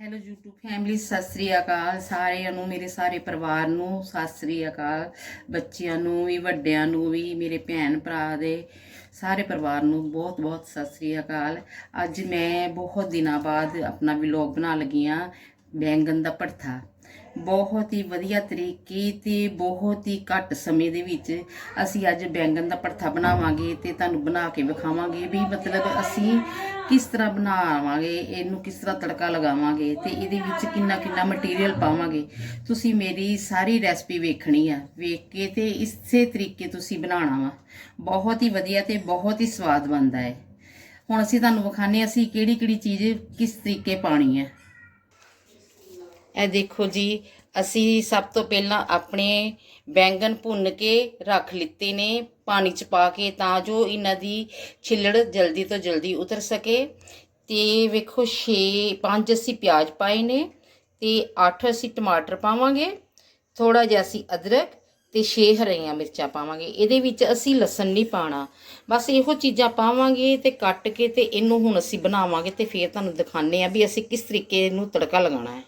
Hello YouTube family Sat Sri ਅਕਾਲ ਸਾਰਿਆਂ ਨੂੰ, ਮੇਰੇ ਸਾਰੇ ਪਰਿਵਾਰ ਨੂੰ, ਸਤਿ ਸ੍ਰੀ ਅਕਾਲ। ਬੱਚਿਆਂ ਨੂੰ ਵੀ, ਵੱਡਿਆਂ ਨੂੰ ਵੀ, ਮੇਰੇ ਭੈਣ ਭਰਾ ਦੇ ਸਾਰੇ ਪਰਿਵਾਰ ਨੂੰ ਬਹੁਤ ਬਹੁਤ ਸਤਿ ਸ੍ਰੀ ਅਕਾਲ। ਅੱਜ ਮੈਂ ਬਹੁਤ ਦਿਨਾਂ ਬਾਅਦ ਆਪਣਾ ਵਲੌਗ ਬਣਾ ਲੱਗੀ ਹਾਂ ਬੈਂਗਣ ਦਾ ਭੜਥਾ ਬਹੁਤ ਹੀ ਵਧੀਆ ਤਰੀਕੇ ਤੇ ਬਹੁਤ ਹੀ ਘੱਟ ਸਮੇਂ ਦੇ ਵਿੱਚ ਅਸੀਂ ਅੱਜ ਬੈਂਗਣ ਦਾ ਭੜਥਾ ਬਣਾਵਾਂਗੇ ਤੇ ਤੁਹਾਨੂੰ ਬਣਾ ਕੇ ਵਿਖਾਵਾਂਗੇ ਵੀ ਮਤਲਬ ਅਸੀਂ ਕਿਸ ਤਰ੍ਹਾਂ ਬਣਾਵਾਂਗੇ, ਇਹਨੂੰ ਕਿਸ ਤਰ੍ਹਾਂ ਤੜਕਾ ਲਗਾਵਾਂਗੇ ਤੇ ਇਹਦੇ ਵਿੱਚ ਕਿੰਨਾ ਕਿੰਨਾ ਮਟੀਰੀਅਲ ਪਾਵਾਂਗੇ। ਤੁਸੀਂ ਮੇਰੀ ਸਾਰੀ ਰੈਸਪੀ ਵੇਖਣੀ ਆ, ਵੇਖ ਕੇ ਤੇ ਇਸੇ ਤਰੀਕੇ ਤੁਸੀਂ ਬਣਾਉਣਾ ਵਾ। ਬਹੁਤ ਹੀ ਵਧੀਆ ਤੇ ਬਹੁਤ ਹੀ ਸਵਾਦ ਬਣਦਾ ਹੈ ਹੁਣ ਅਸੀਂ ਤੁਹਾਨੂੰ ਵਿਖਾਣੇ ਅਸੀਂ ਕਿਹੜੀ ਕਿਹੜੀ ਚੀਜ਼ ਕਿਸ ਤਰੀਕੇ ਪਾਣੀ ਹੈ ਇਹ ਦੇਖੋ ਜੀ ਅਸੀਂ ਸਭ ਤੋਂ ਪਹਿਲਾਂ ਆਪਣੇ ਬੈਂਗਣ ਭੁੰਨ ਕੇ ਰੱਖ ਲਿੱਤੇ ਨੇ, ਪਾਣੀ ਚ ਪਾ ਕੇ ਤਾਂ ਜੋ ਇਹਨਾਂ ਦੀ ਛਿੱਲੜ ਜਲਦੀ ਤੋਂ ਜਲਦੀ ਉਤਰ ਸਕੇ। ਤੇ ਵੇਖੋ 6 5 ਅਸੀਂ ਪਿਆਜ਼ ਪਾਏ ਨੇ ਤੇ 8 ਅਸੀਂ ਟਮਾਟਰ ਪਾਵਾਂਗੇ ਥੋੜਾ ਜਿਹਾ ਅਸੀਂ ਅਦਰਕ ਤੇ 6 ਹਰੀਆਂ ਮਿਰਚਾਂ ਪਾਵਾਂਗੇ। ਇਹਦੇ ਵਿੱਚ ਅਸੀਂ ਲਸਣ ਨਹੀਂ ਪਾਣਾ ਬਸ ਇਹੋ ਚੀਜ਼ਾਂ ਪਾਵਾਂਗੇ ਤੇ ਕੱਟ ਕੇ ਤੇ ਇਹਨੂੰ ਹੁਣ ਅਸੀਂ ਬਣਾਵਾਂਗੇ ਤੇ ਫੇਰ ਤੁਹਾਨੂੰ ਦਿਖਾਣੇ ਆ ਵੀ ਅਸੀਂ ਕਿਸ ਤਰੀਕੇ ਨੂੰ ਤੜਕਾ ਲਗਾਉਣਾ ਹੈ।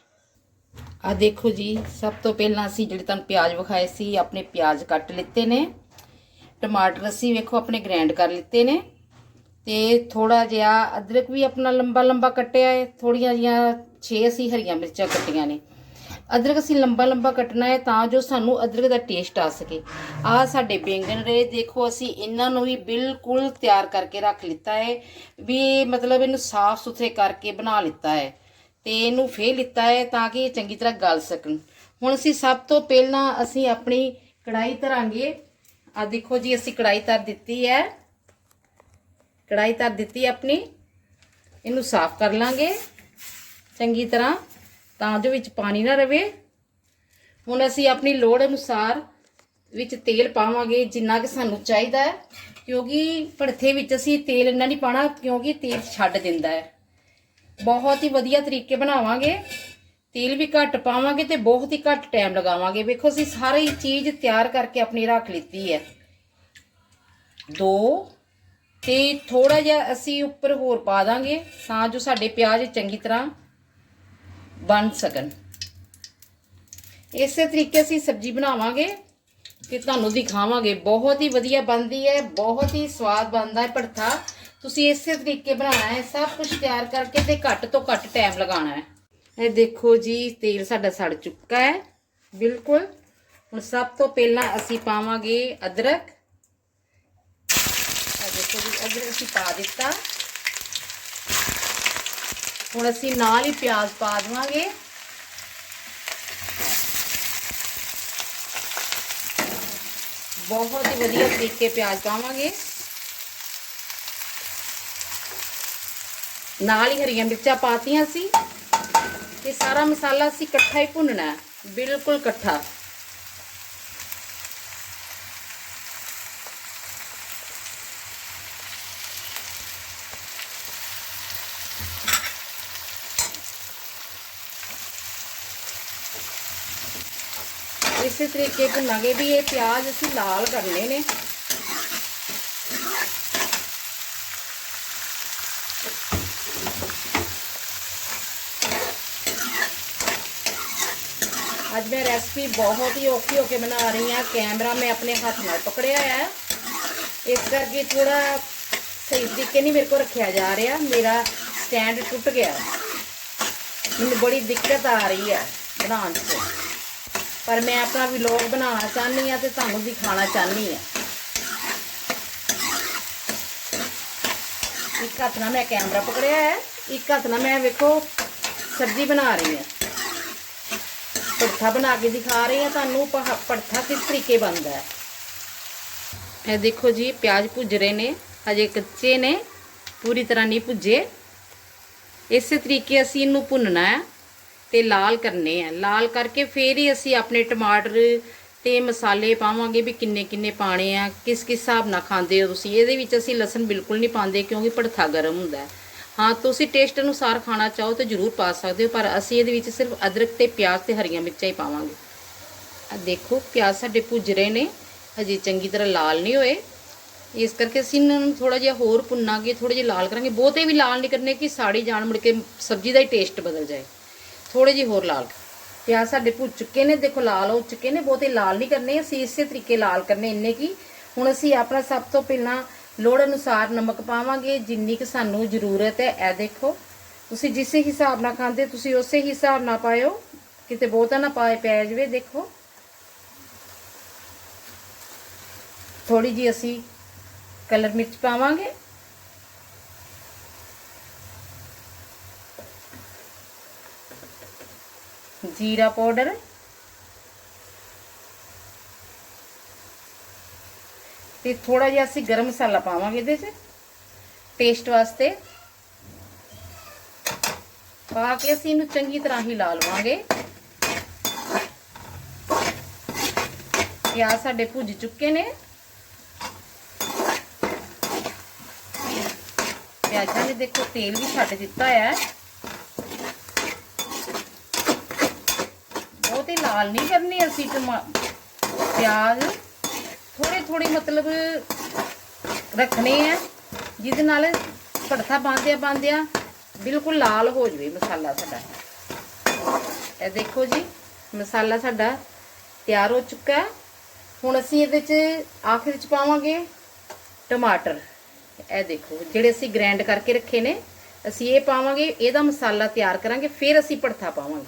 ਆ ਦੇਖੋ ਜੀ, ਸਭ ਤੋਂ ਪਹਿਲਾਂ ਅਸੀਂ ਜਿਹੜੇ ਤੁਹਾਨੂੰ ਪਿਆਜ਼ ਵਿਖਾਏ ਸੀ, ਆਪਣੇ ਪਿਆਜ਼ ਕੱਟ ਲਿੱਤੇ ਨੇ। ਟਮਾਟਰ ਅਸੀਂ ਵੇਖੋ ਆਪਣੇ ਗ੍ਰਾਈਂਡ ਕਰ ਲਿੱਤੇ ਨੇ। ਤੇ ਥੋੜਾ ਜਿਹਾ ਅਦਰਕ ਵੀ ਆਪਣਾ ਲੰਬਾ ਲੰਬਾ ਕੱਟਿਆ ਹੈ ਥੋੜੀਆਂ ਜੀਆਂ 6 ਅਸੀਂ ਹਰੀਆਂ ਮਿਰਚਾਂ ਕੱਟੀਆਂ ਨੇ। ਅਦਰਕ ਅਸੀਂ ਲੰਬਾ ਲੰਬਾ ਕੱਟਣਾ ਹੈ ਤਾਂ ਜੋ ਸਾਨੂੰ ਅਦਰਕ ਦਾ ਟੇਸਟ ਆ ਸਕੇ। ਆ ਸਾਡੇ ਬੈਂਗਣ ਰੇ ਦੇਖੋ ਅਸੀਂ ਇਹਨਾਂ ਨੂੰ ਵੀ ਬਿਲਕੁਲ ਤਿਆਰ ਕਰਕੇ ਰੱਖ ਲਿੱਤਾ ਹੈ, ਵੀ ਮਤਲਬ ਇਹਨੂੰ ਸਾਫ਼ ਸੁਥਰੇ ਕਰਕੇ ਬਣਾ ਲਿੱਤਾ ਹੈ। ਤੇ ਇਹਨੂੰ ਫੇਰ ਲਿੱਤਾ ਹੈ ਤਾਂ ਕਿ ਇਹ ਚੰਗੀ ਤਰ੍ਹਾਂ ਗਲ ਸਕਣ। ਹੁਣ ਅਸੀਂ ਸਭ ਤੋਂ ਪਹਿਲਾਂ ਅਸੀਂ ਆਪਣੀ ਕੜਾਈ ਧਰਾਂਗੇ। ਆ ਦੇਖੋ ਜੀ, ਅਸੀਂ ਕੜਾਈ ਧਰ ਦਿੱਤੀ ਹੈ। ਕੜਾਈ ਧਰ ਦਿੱਤੀ ਆਪਣੀ। ਇਹਨੂੰ ਸਾਫ਼ ਕਰ ਲਾਂਗੇ ਚੰਗੀ ਤਰ੍ਹਾਂ, ਤਾਂ ਜੋ ਵਿੱਚ ਪਾਣੀ ਨਾ ਰਵੇ। ਹੁਣ ਅਸੀਂ ਆਪਣੀ ਲੋੜ ਅਨੁਸਾਰ ਵਿੱਚ ਤੇਲ ਪਾਵਾਂਗੇ, ਜਿੰਨਾ ਕਿ ਸਾਨੂੰ ਚਾਹੀਦਾ ਹੈ। ਕਿਉਂਕਿ ਭੜਥੇ ਵਿੱਚ ਅਸੀਂ ਤੇਲ ਇੰਨਾ ਨਹੀਂ ਪਾਣਾ ਕਿਉਂਕਿ ਤੇਲ ਛੱਡ ਦਿੰਦਾ ਹੈ। ਬਹੁਤ ਹੀ ਵਧੀਆ ਤਰੀਕੇ ਬਣਾਵਾਂਗੇ। ਤੇਲ ਵੀ ਘੱਟ ਪਾਵਾਂਗੇ ਤੇ ਬਹੁਤ ਹੀ ਘੱਟ ਟਾਈਮ ਲਗਾਵਾਂਗੇ। ਵੇਖੋ, ਅਸੀਂ ਸਾਰੀ ਚੀਜ਼ ਤਿਆਰ ਕਰਕੇ ਆਪਣੀ ਰੱਖ ਲਿੱਤੀ ਹੈ। ਦੋ ਤੇ ਥੋੜਾ ਜਿਹਾ ਅਸੀਂ ਉੱਪਰ ਹੋਰ ਪਾ ਦਾਂਗੇ ਤਾਂ ਜੋ ਸਾਡੇ ਪਿਆਜ਼ ਚੰਗੀ ਤਰ੍ਹਾਂ ਬਣ ਸਕਣ। ਇਸੇ ਤਰੀਕੇ ਅਸੀਂ ਸਬਜ਼ੀ ਬਣਾਵਾਂਗੇ ਤੇ ਤੁਹਾਨੂੰ ਦਿਖਾਵਾਂਗੇ। ਬਹੁਤ ਹੀ ਵਧੀਆ ਬਣਦੀ ਹੈ, ਬਹੁਤ ਹੀ ਸਵਾਦ ਬਣਦਾ ਹੈ ਭੜਥਾ ਤੁਸੀਂ ਇਸੇ ਤਰੀਕੇ ਬਣਾਉਣਾ ਹੈ ਸਭ ਕੁਝ ਤਿਆਰ ਕਰਕੇ ਤੇ ਘੱਟ ਤੋਂ ਘੱਟ ਟਾਈਮ ਲਗਾਉਣਾ ਹੈ ਇਹ ਦੇਖੋ ਜੀ ਤੇਲ ਸਾਡਾ ਸੜ ਚੁੱਕਾ ਹੈ ਬਿਲਕੁਲ ਹੁਣ ਸਭ ਤੋਂ ਪਹਿਲਾਂ ਅਸੀਂ ਪਾਵਾਂਗੇ ਅਦਰਕ ਇਹ ਦੇਖੋ ਜੀ ਅਦਰਕ ਅਸੀਂ ਪਾ ਦਿੱਤਾ ਹੁਣ ਅਸੀਂ ਨਾਲ ਹੀ ਪਿਆਜ਼ ਪਾ ਦੇਵਾਂਗੇ ਬਹੁਤ ਹੀ ਵਧੀਆ ਤਰੀਕੇ ਪਿਆਜ਼ ਪਾਵਾਂਗੇ ਨਾਲ ਹੀ ਹਰੀਆਂ ਮਿਰਚਾਂ ਪਾਤੀਆਂ ਸੀ ਤੇ ਸਾਰਾ ਮਸਾਲਾ ਅਸੀਂ ਇਕੱਠਾ ਹੀ ਭੁੰਨਣਾ ਬਿਲਕੁਲ ਇਕੱਠਾ। ਇਸੇ ਤਰੀਕੇ ਭੁੰਨਾਂਗੇ ਵੀ ਇਹ ਪਿਆਜ਼ ਅਸੀਂ ਲਾਲ ਕਰਨੇ ਨੇ। ਮੈਂ ਰੈਸਪੀ ਬਹੁਤ ਹੀ ਔਖੀ ਹੋ ਕੇ ਬਣਾ ਰਹੀ ਹਾਂ। ਕੈਮਰਾ ਮੈਂ ਆਪਣੇ ਹੱਥ ਨਾਲ ਪਕੜਿਆ ਹੈ। ਇਸ ਕਰਕੇ ਥੋੜਾ ਸਹੀ ਤਰੀਕੇ ਨਹੀਂ ਮੇਰੇ ਕੋਲ ਰੱਖਿਆ ਜਾ ਰਿਹਾ। ਮੇਰਾ ਸਟੈਂਡ ਟੁੱਟ ਗਿਆ ਮੈਨੂੰ ਬੜੀ ਦਿੱਕਤ ਆ ਰਹੀ ਹੈ ਬਣਾਉਣ 'ਚ। ਪਰ ਮੈਂ ਆਪਣਾ ਵਲੌਗ ਬਣਾਉਣਾ ਚਾਹਨੀ ਆ ਤੇ ਤੁਹਾਨੂੰ ਦਿਖਾਉਣਾ ਚਾਹਨੀ ਆ ਇੱਕ ਹੱਥ ਨਾਲ ਮੈਂ ਕੈਮਰਾ ਪਕੜਿਆ ਹੈ। ਇੱਕ ਹੱਥ ਨਾਲ ਮੈਂ ਵੇਖੋ ਸਬਜ਼ੀ ਬਣਾ ਰਹੀ ਹਾਂ। ਭੜਥਾ ਬਣਾ ਕੇ ਦਿਖਾ ਰਹੇ ਹਾਂ, ਤੁਹਾਨੂੰ ਪਹ- ਭੜਥਾ ਕਿਸ ਤਰੀਕੇ ਬਣਦਾ ਹੈ। ਇਹ ਦੇਖੋ ਜੀ, ਪਿਆਜ਼ ਭੁੱਜ ਰਹੇ ਨੇ, ਹਜੇ ਕੱਚੇ ਨੇ, ਪੂਰੀ ਤਰ੍ਹਾਂ ਨਹੀਂ ਭੁੱਜੇ। ਇਸੇ ਤਰੀਕੇ ਅਸੀਂ ਇਹਨੂੰ ਭੁੰਨਣਾ ਹੈ ਤੇ ਲਾਲ ਕਰਨੇ ਆ ਲਾਲ ਕਰਕੇ ਫੇਰ ਹੀ ਅਸੀਂ ਆਪਣੇ ਟਮਾਟਰ ਤੇ ਮਸਾਲੇ ਪਾਵਾਂਗੇ ਵੀ ਕਿੰਨੇ ਕਿੰਨੇ ਪਾਣੇ ਆ, ਕਿਸ ਕਿਸ ਹਿਸਾਬ ਨਾਲ ਖਾਂਦੇ ਹੋ ਤੁਸੀਂ। ਇਹਦੇ ਵਿੱਚ ਅਸੀਂ ਲਸਣ ਬਿਲਕੁਲ ਨਹੀਂ ਪਾਉਂਦੇ ਕਿਉਂਕਿ ਭੜਥਾ ਗਰਮ ਹੁੰਦਾ ਹੈ। ਹਾਂ, ਤੁਸੀਂ ਟੇਸਟ ਅਨੁਸਾਰ ਖਾਣਾ ਚਾਹੋ ਤਾਂ ਜ਼ਰੂਰ ਪਾ ਸਕਦੇ ਹੋ, ਪਰ ਅਸੀਂ ਇਹਦੇ ਵਿੱਚ ਸਿਰਫ ਅਦਰਕ ਤੇ ਪਿਆਜ਼ ਤੇ ਹਰੀਆਂ ਮਿਰਚਾਂ ਹੀ ਪਾਵਾਂਗੇ। ਆ ਦੇਖੋ, ਪਿਆਜ਼ ਸਾਡੇ ਭੁੱਜ ਰਹੇ ਨੇ, ਹਜੇ ਚੰਗੀ ਤਰ੍ਹਾਂ ਲਾਲ ਨਹੀਂ ਹੋਏ। ਇਸ ਕਰਕੇ ਅਸੀਂ ਇਹਨਾਂ ਨੂੰ ਥੋੜਾ ਜਿਹਾ ਹੋਰ ਭੁੰਨਾਂਗੇ ਥੋੜੇ ਜਿਹਾ ਲਾਲ ਕਰਾਂਗੇ। ਬਹੁਤੇ ਵੀ ਲਾਲ ਨਹੀਂ ਕਰਨੇ ਕਿ ਸਾੜੀ ਜਾਣ ਮੁੜ ਕੇ ਸਬਜ਼ੀ ਦਾ ਹੀ ਟੇਸਟ ਬਦਲ ਜਾਏ। ਥੋੜੇ ਜਿਹੇ ਹੋਰ ਲਾਲ। ਪਿਆਜ਼ ਸਾਡੇ ਭੁੱਜ ਚੁੱਕੇ ਨੇ, ਦੇਖੋ ਲਾਲ ਹੋ ਚੁੱਕੇ ਨੇ, ਬਹੁਤੇ ਲਾਲ ਨਹੀਂ ਕਰਨੇ, ਅਸੀਂ ਇਸੇ ਤਰੀਕੇ ਲਾਲ ਕਰਨੇ ਇੰਨੇ ਕੀ। ਹੁਣ ਅਸੀਂ ਆਪਣਾ ਸਭ ਤੋਂ ਪਹਿਲਾਂ ਲੋੜ ਅਨੁਸਾਰ ਨਮਕ ਪਾਵਾਂਗੇ, ਜਿੰਨੀ ਕਿ ਸਾਨੂੰ ਜ਼ਰੂਰਤ ਹੈ। ਇਹ ਦੇਖੋ, ਤੁਸੀਂ ਜਿਸ ਹਿਸਾਬ ਨਾਲ ਖਾਂਦੇ, ਤੁਸੀਂ ਉਸੇ ਹਿਸਾਬ ਨਾਲ ਪਾਇਓ। ਕਿਤੇ ਬਹੁਤਾ ਨਾ ਪਾਏ, ਪੈ ਜਵੇ, ਦੇਖੋ। ਥੋੜੀ ਜੀ ਅਸੀਂ ਕਲਰ ਮਿਰਚ ਪਾਵਾਂਗੇ। ਜੀਰਾ ਪਾਊਡਰ। ਤੇ ਥੋੜਾ ਜਿਹਾ ਅਸੀਂ ਗਰਮ ਮਸਾਲਾ ਪਾਵਾਂਗੇ ਇਹਦੇ 'ਚ। ਟੇਸਟ ਵਾਸਤੇ। ਪਾ ਕੇ ਅਸੀਂ ਇਹਨੂੰ ਚੰਗੀ ਤਰ੍ਹਾਂ ਹੀ ਲਾ ਲਵਾਂਗੇ। ਪਿਆਜ਼ ਸਾਡੇ ਭੁੱਜ ਚੁੱਕੇ ਨੇ। ਪਿਆਜ਼ਾਂ ਨੇ ਦੇਖੋ ਤੇਲ ਵੀ ਛੱਡ ਦਿੱਤਾ ਹੈ ਬਹੁਤੇ ਲਾਲ ਨਹੀਂ ਕਰਨੇ ਅਸੀਂ ਟਮਾ, ਪਿਆਜ਼। ਥੋੜੇ ਥੋੜੇ ਮਤਲਬ ਰੱਖਣੇ ਆ, ਜਿਹਦੇ ਨਾਲ ਭੜਥਾ ਪਾਉਂਦਿਆਂ ਪਾਉਂਦਿਆਂ ਬਿਲਕੁਲ ਲਾਲ ਹੋ ਜਵੇ ਮਸਾਲਾ ਸਾਡਾ। ਇਹ ਦੇਖੋ ਜੀ, ਮਸਾਲਾ ਸਾਡਾ ਤਿਆਰ ਹੋ ਚੁੱਕਾ ਹੈ। ਹੁਣ ਅਸੀਂ ਇਹਦੇ 'ਚ ਆਖਿਰ 'ਚ ਪਾਵਾਂਗੇ ਟਮਾਟਰ। ਇਹ ਦੇਖੋ, ਜਿਹੜੇ ਅਸੀਂ ਗ੍ਰਾਈਂਡ ਕਰਕੇ ਰੱਖੇ ਨੇ, ਅਸੀਂ ਇਹ ਪਾਵਾਂਗੇ, ਇਹਦਾ ਮਸਾਲਾ ਤਿਆਰ ਕਰਾਂਗੇ, ਫਿਰ ਅਸੀਂ ਭੜਥਾ ਪਾਵਾਂਗੇ।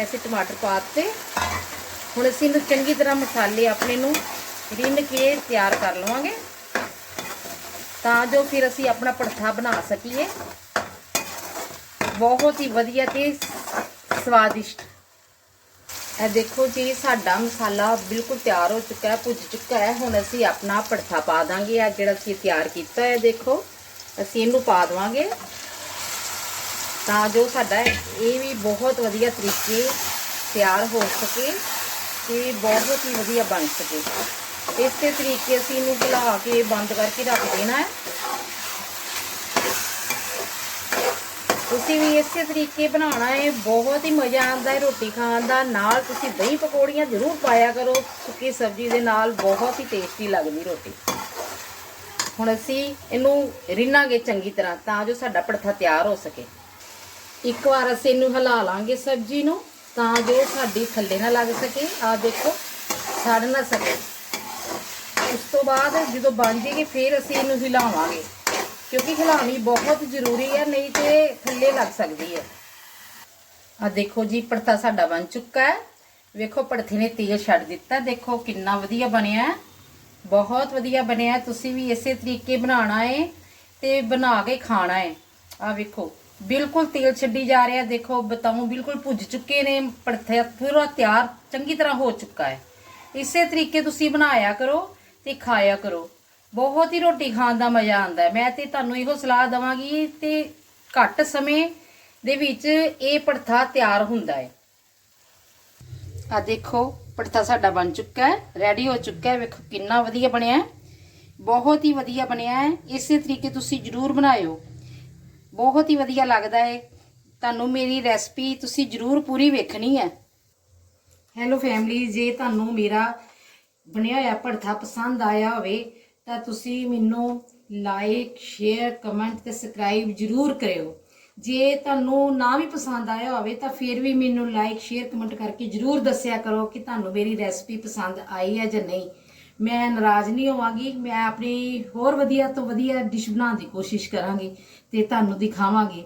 ਐਸੇ ਟਮਾਟਰ ਪਾ ਦਿੱਤੇ। ਹੁਣ ਅਸੀਂ ਇਹਨੂੰ ਚੰਗੀ ਤਰ੍ਹਾਂ ਮਸਾਲੇ ਆਪਣੇ ਨੂੰ ਰਿੰਨ ਕੇ ਤਿਆਰ ਕਰ ਲਵਾਂਗੇ। ਤਾਂ ਜੋ ਫਿਰ ਅਸੀਂ ਆਪਣਾ ਭੜਥਾ ਬਣਾ ਸਕੀਏ। ਬਹੁਤ ਹੀ ਵਧੀਆ ਤੇ ਸਵਾਦਿਸ਼ਟ। ਇਹ ਦੇਖੋ ਜੀ, ਸਾਡਾ ਮਸਾਲਾ ਬਿਲਕੁਲ ਤਿਆਰ ਹੋ ਚੁੱਕਾ ਹੈ, ਭੁੱਜ ਚੁੱਕਾ ਹੈ। ਹੁਣ ਅਸੀਂ ਆਪਣਾ ਭੜਥਾ ਪਾ ਦਾਂਗੇ। ਆ ਜਿਹੜਾ ਅਸੀਂ ਤਿਆਰ ਕੀਤਾ ਹੈ, ਦੇਖੋ, ਅਸੀਂ ਇਹਨੂੰ ਪਾ ਦਵਾਂਗੇ। ਤਾਂ ਜੋ ਸਾਡਾ ਇਹ ਵੀ ਬਹੁਤ ਵਧੀਆ ਤਰੀਕੇ ਤਿਆਰ ਹੋ ਸਕੇ। ਤੇ ਬਹੁਤ ਹੀ ਵਧੀਆ ਬਣ ਸਕੇ। ਇਸੇ ਤਰੀਕੇ ਅਸੀਂ ਇਹਨੂੰ ਹਿਲਾ ਕੇ ਬੰਦ ਕਰਕੇ ਰੱਖ ਦੇਣਾ ਹੈ। ਤੁਸੀਂ ਵੀ ਇਸੇ ਤਰੀਕੇ ਬਣਾਉਣਾ ਹੈ। ਬਹੁਤ ਹੀ ਮਜ਼ਾ ਆਉਂਦਾ ਹੈ ਰੋਟੀ ਖਾਣ ਦਾ। ਨਾਲ ਤੁਸੀਂ ਦਹੀਂ ਪਕੌੜੀਆਂ ਜ਼ਰੂਰ ਪਾਇਆ ਕਰੋ। ਸੁੱਕੀ ਸਬਜ਼ੀ ਦੇ ਨਾਲ ਬਹੁਤ ਹੀ ਟੇਸਟੀ ਲੱਗਦੀ ਰੋਟੀ। ਹੁਣ ਅਸੀਂ ਇਹਨੂੰ ਰਿੰਨਾਂਗੇ ਚੰਗੀ ਤਰ੍ਹਾਂ ਤਾਂ ਜੋ ਸਾਡਾ ਭੜਥਾ ਤਿਆਰ ਹੋ ਸਕੇ। ਇੱਕ ਵਾਰ ਅਸੀਂ ਇਹਨੂੰ ਹਿਲਾ ਲਾਂਗੇ ਸਬਜ਼ੀ ਨੂੰ। ਤਾਂ ਜੋ ਸਾਡੀ ਥੱਲੇ ਨਾ ਲੱਗ ਸਕੇ ਆ ਦੇਖੋ, ਸੜ ਨਾ ਸਕੇ। ਉਸ ਤੋਂ ਬਾਅਦ ਜਦੋਂ ਬਣ ਜੇਗੀ, ਫਿਰ ਅਸੀਂ ਇਹਨੂੰ ਹਿਲਾਵਾਂਗੇ। ਕਿਉਂਕਿ ਹਿਲਾਉਣੀ ਬਹੁਤ ਜ਼ਰੂਰੀ ਹੈ, ਨਹੀਂ ਤੇ ਥੱਲੇ ਲੱਗ ਸਕਦੀ ਹੈ। ਆ ਦੇਖੋ ਜੀ, ਪੜਤਾ ਸਾਡਾ ਬਣ ਚੁੱਕਾ ਹੈ। ਵੇਖੋ ਪੜਥੇ ਨੇ ਤੇਲ ਛੱਡ ਦਿੱਤਾ। ਦੇਖੋ, ਕਿੰਨਾ ਵਧੀਆ ਬਣਿਆ ਬਹੁਤ ਵਧੀਆ ਬਣਿਆ ਤੁਸੀਂ ਵੀ ਇਸੇ ਤਰੀਕੇ ਬਣਾਉਣਾ ਹੈ ਤੇ ਬਣਾ ਕੇ ਖਾਣਾ ਹੈ। ਆ ਵੇਖੋ ਬਿਲਕੁਲ ਤੇਲ ਛੱਡੀ ਜਾ ਰਿਹਾ ਦੇਖੋ ਬਤਾਉ ਬਿਲਕੁਲ ਭੁੱਜ ਚੁੱਕੇ ਨੇ ਪੜਥਾ ਪੂਰਾ ਤਿਆਰ, ਚੰਗੀ ਤਰ੍ਹਾਂ ਹੋ ਚੁੱਕਾ ਹੈ। ਇਸੇ ਤਰੀਕੇ ਤੁਸੀਂ ਬਣਾਇਆ ਕਰੋ ਤੇ ਖਾਇਆ ਕਰੋ। ਬਹੁਤ ਹੀ ਰੋਟੀ ਖਾਣ ਦਾ ਮਜ਼ਾ ਆਉਂਦਾ ਹੈ। ਮੈਂ ਤੇ ਤੁਹਾਨੂੰ ਇਹੋ ਸਲਾਹ ਦਵਾਂਗੀ ਤੇ ਘੱਟ ਸਮੇਂ ਦੇ ਵਿੱਚ ਇਹ ਪੜਥਾ ਤਿਆਰ ਹੁੰਦਾ ਹੈ। ਆ ਦੇਖੋ ਪੜਥਾ ਸਾਡਾ ਬਣ ਚੁੱਕਾ ਹੈ ਰੈਡੀ ਹੋ ਚੁੱਕਾ ਹੈ। ਵੇਖੋ ਕਿੰਨਾ ਵਧੀਆ ਬਣਿਆ ਹੈ। ਬਹੁਤ ਹੀ ਵਧੀਆ ਬਣਿਆ ਹੈ। ਇਸੇ ਤਰੀਕੇ ਤੁਸੀਂ ਜਰੂਰ ਬਣਾਇਓ। ਬਹੁਤ ਹੀ ਵਧੀਆ ਲੱਗਦਾ ਹੈ ਤੁਹਾਨੂੰ ਮੇਰੀ ਰੈਸਪੀ ਤੁਸੀਂ ਜਰੂਰ ਪੂਰੀ ਵੇਖਣੀ ਹੈ। ਹੈਲੋ ਫੈਮਿਲੀ ਜੇ ਤੁਹਾਨੂੰ ਮੇਰਾ ਬਣਿਆ ਹੋਇਆ ਭੜਥਾ ਪਸੰਦ ਆਇਆ ਹੋਵੇ, ਤਾਂ ਤੁਸੀਂ ਮੈਨੂੰ ਲਾਈਕ ਸ਼ੇਅਰ ਕਮੈਂਟ ਤੇ ਸਬਸਕ੍ਰਾਈਬ ਜਰੂਰ ਕਰਿਓ। ਜੇ ਤੁਹਾਨੂੰ ਨਾ ਵੀ ਪਸੰਦ ਆਇਆ ਹੋਵੇ, ਤਾਂ ਫਿਰ ਵੀ ਮੈਨੂੰ ਲਾਈਕ ਸ਼ੇਅਰ ਕਮੈਂਟ ਕਰਕੇ ਜਰੂਰ ਦੱਸਿਆ ਕਰੋ ਕਿ ਤੁਹਾਨੂੰ ਮੇਰੀ ਰੈਸਪੀ ਪਸੰਦ ਆਈ ਹੈ ਜਾਂ ਨਹੀਂ। ਮੈਂ ਨਾਰਾਜ਼ ਨਹੀਂ ਹੋਵਾਂਗੀ, ਮੈਂ ਆਪਣੀ ਹੋਰ ਵਧੀਆ ਤੋਂ ਵਧੀਆ ਡਿਸ਼ ਬਣਾਉਣ ਦੀ ਕੋਸ਼ਿਸ਼ ਕਰਾਂਗੀ ਤੇ ਤੁਹਾਨੂੰ ਦਿਖਾਵਾਂਗੀ।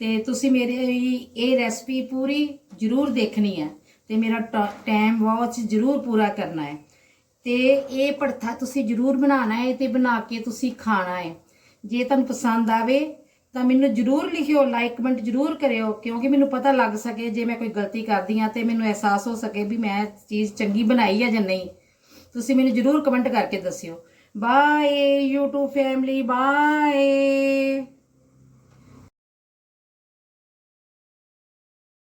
ਤੇ ਤੁਸੀਂ ਮੇਰੇ ਇਹ ਰੈਸਪੀ ਪੂਰੀ ਜਰੂਰ ਦੇਖਣੀ ਹੈ ਤੇ ਮੇਰਾ ਟਾਈਮ ਵਾਚ ਜਰੂਰ ਪੂਰਾ ਕਰਨਾ ਹੈ। ਤੇ ਇਹ ਭੜਥਾ ਤੁਸੀਂ ਜਰੂਰ ਬਣਾਉਣਾ ਹੈ ਤੇ ਬਣਾ ਕੇ ਤੁਸੀਂ ਖਾਣਾ ਹੈ। ਜੇ ਤੁਹਾਨੂੰ ਪਸੰਦ ਆਵੇ ਤਾਂ ਮੈਨੂੰ ਜਰੂਰ ਲਿਖਿਓ ਲਾਈਕ ਕਮੈਂਟ ਜਰੂਰ ਕਰਿਓ, ਕਿਉਂਕਿ ਮੈਨੂੰ ਪਤਾ ਲੱਗ ਸਕੇ ਜੇ ਮੈਂ ਕੋਈ ਗਲਤੀ ਕਰਦੀ ਆ ਤੇ ਮੈਨੂੰ ਅਹਿਸਾਸ ਹੋ ਸਕੇ ਵੀ ਮੈਂ ਚੀਜ਼ ਚੰਗੀ ਬਣਾਈ ਹੈ ਜਾਂ ਨਹੀਂ। ਤੁਸੀਂ ਮੈਨੂੰ ਜਰੂਰ ਕਮੈਂਟ ਕਰਕੇ ਦੱਸਿਓ। Bye YouTube family bye